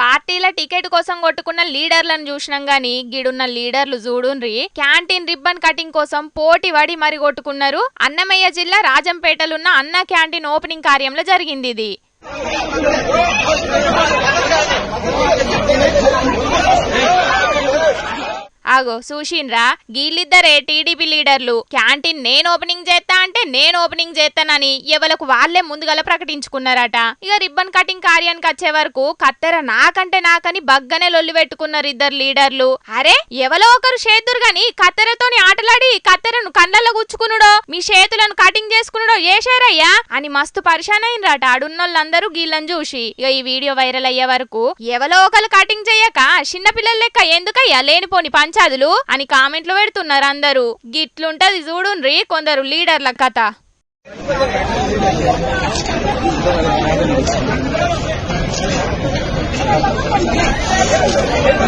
పార్టీల టికెట్ కోసం కొట్టుకున్న లీడర్లను చూసినాం గాని గిడున్న లీడర్లు చూడుండ్రి. క్యాంటీన్ రిబ్బన్ కటింగ్ కోసం పోటీ పడి మరి కొట్టుకున్నారు. అన్నమయ్య జిల్లా రాజంపేటలున్న అన్న క్యాంటీన్ ఓపెనింగ్ కార్యంలో జరిగింది ఇది. ఆగో చూసిండ్రా? గీళ్ళిద్దరే టీడీపీ లీడర్లు. క్యాంటీన్ నేను ఓపెనింగ్ చేస్తా అంటే నేను ఓపెనింగ్ చేస్తానని ఎవలకు వాళ్ళే ముందుగల ప్రకటించుకున్నారట. ఇక రిబ్బన్ కటింగ్ కార్యానికి వచ్చే వరకు కత్తెర నాకంటే నాకని బగ్గనే లొల్లి పెట్టుకున్నారు ఇద్దరు లీడర్లు. అరే ఎవలో ఒకరు చేతురు గాని కత్తెరతోని ఆటలు కత్తెరను కండ్లలో గుచ్చుకునుడో మీ చేతులను కటింగ్ చేసుకునుడో ఏషారయ్యా అని మస్తు పరిశాన్ అయినరాట ఆడున్నోళ్ళందరూ గీళ్ళని చూసి. ఇక ఈ వీడియో వైరల్ అయ్యే వరకు ఎవలో ఒకరు కటింగ్ చెయ్యక చిన్నపిల్లల లెక్క ఎందుకయ్యా లేనిపోని పంచాదులు? అని కామెంట్లు పెడుతున్నారు అందరూ. గిట్లుంటది చూడుండ్రి కొందరు లీడర్ల కథ. Thank